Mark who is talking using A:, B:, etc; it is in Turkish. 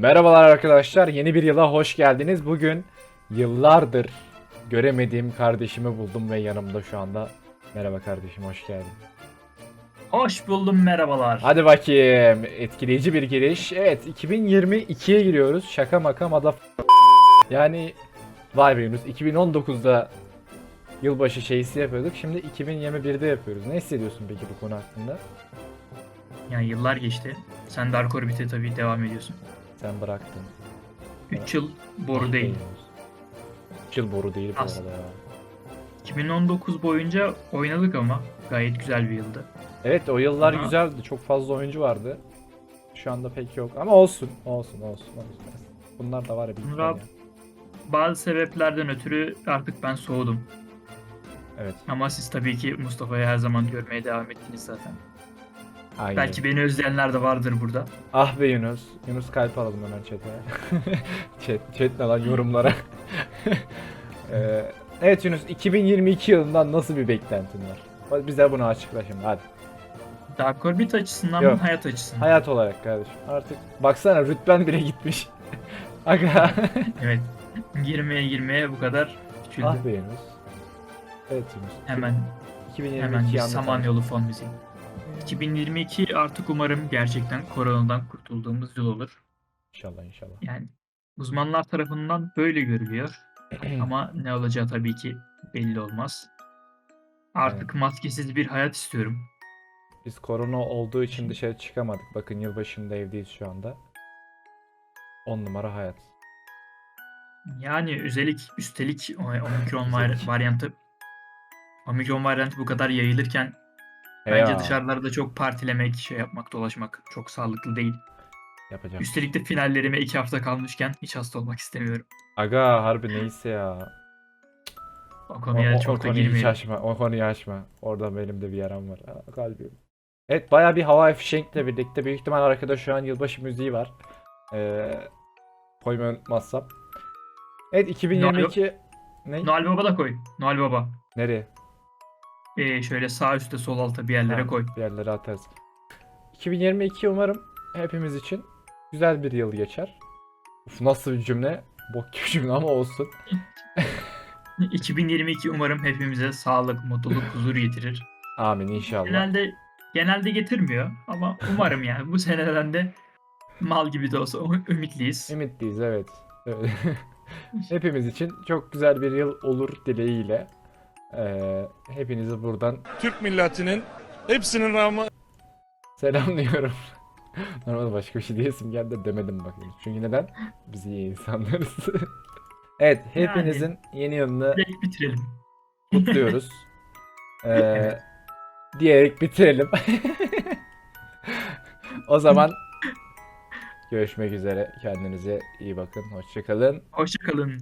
A: Merhabalar arkadaşlar, yeni bir yıla hoş geldiniz. Bugün yıllardır göremediğim kardeşimi buldum ve yanımda şu anda. Merhaba kardeşim, hoş geldin.
B: Hoş buldum merhabalar.
A: Hadi bakayım, etkileyici bir giriş. Evet, 2022'ye giriyoruz. Şaka maka mada Yani vay be Yunus, 2019'da yılbaşı şeysi yapıyorduk. Şimdi 2021'de yapıyoruz. Ne hissediyorsun peki bu konu hakkında?
B: Yani yıllar geçti. Sen Dark Orbit'e tabii devam ediyorsun.
A: Sen bıraktın.
B: 3 yıl boru değil.
A: Yunus. Üç yıl boru değil bu
B: As-
A: arada ya.
B: 2019 boyunca oynadık ama gayet güzel bir yıldı.
A: Evet o yıllar
B: Ama-
A: güzeldi. Çok fazla oyuncu vardı. Şu anda pek yok ama olsun. Olsun olsun. olsun. Bunlar da var ya bir
B: Bunlar-. Bazı sebeplerden ötürü artık ben soğudum.
A: Evet.
B: Ama siz tabii ki Mustafa'yı her zaman görmeye devam ettiniz zaten.
A: Aynen.
B: Belki beni özleyenler de vardır burada.
A: Ah be Yunus. Yunus kalp alalım hemen chat'e. chat, chat ne lan yorumlara. Ee, evet Yunus 2022 yılından nasıl bir beklentin var? Bize bunu açıkla şimdi hadi.
B: Dark Orbit açısından
A: Yok.
B: mı hayat açısından?
A: Hayat olarak kardeşim. Artık baksana rütben bile gitmiş. Aga.
B: Evet. Girmeye girmeye bu kadar küçüldü.
A: ah be Yunus. Evet Yunus.
B: Hemen
A: 2022
B: hemen. Samanyolu fon müziği. 2022 artık umarım gerçekten koronadan kurtulduğumuz yıl olur.
A: İnşallah inşallah.
B: Yani uzmanlar tarafından böyle görülüyor. Ama ne olacağı tabii ki belli olmaz. Artık maskesiz bir hayat istiyorum.
A: Biz korona olduğu için dışarı çıkamadık. Bakın yılbaşında evdeyiz şu anda. 10 numara hayat.
B: Yani özellik, üstelik Omikron var- varyantı Omikron varyantı bu kadar yayılırken bence
A: Ya,
B: dışarılarda çok partilemek, şey yapmak, dolaşmak çok sağlıklı değil.
A: yapacağım.
B: Üstelik de finallerime iki hafta kalmışken hiç hasta olmak istemiyorum.
A: Aga harbi neyse ya.
B: O
A: O,
B: konuya
A: o- o
B: çok da
A: konuyu hiç
B: girmeyelim.
A: açma. O konuyu açma. Orada benim de bir yaram var. Aa, kalbim. Evet baya bir hava fişenkle birlikte. Büyük ihtimal arkada şu an yılbaşı müziği var. Ee, koymayı unutmazsam. Evet 2022 ne?
B: Noel Baba da koy. Noel Baba.
A: Nereye?
B: Ee, şöyle sağ üstte sol alta bir yerlere
A: Ha,
B: koy.
A: Bir yerlere atarız. 2022 umarım hepimiz için güzel bir yıl geçer. Uf, nasıl bir cümle? Bok gibi cümle ama olsun.
B: 2022 umarım hepimize sağlık, mutluluk, huzur getirir.
A: Amin inşallah.
B: Genelde genelde getirmiyor ama umarım yani bu seneden de mal gibi de olsa ümitliyiz.
A: Ümitliyiz evet. Evet. Hepimiz için çok güzel bir yıl olur dileğiyle. Ee, hepinizi buradan
C: Türk milletinin hepsinin rağmen
A: selamlıyorum. Normalde başka bir şey diyesim geldi de demedim bakayım. Çünkü neden? Biz iyi insanlarız. evet hepinizin yeni yılını
B: Direkt bitirelim.
A: kutluyoruz. Ee. Diyerek bitirelim. o zaman görüşmek üzere. Kendinize iyi bakın. Hoşçakalın.
B: Hoşçakalın.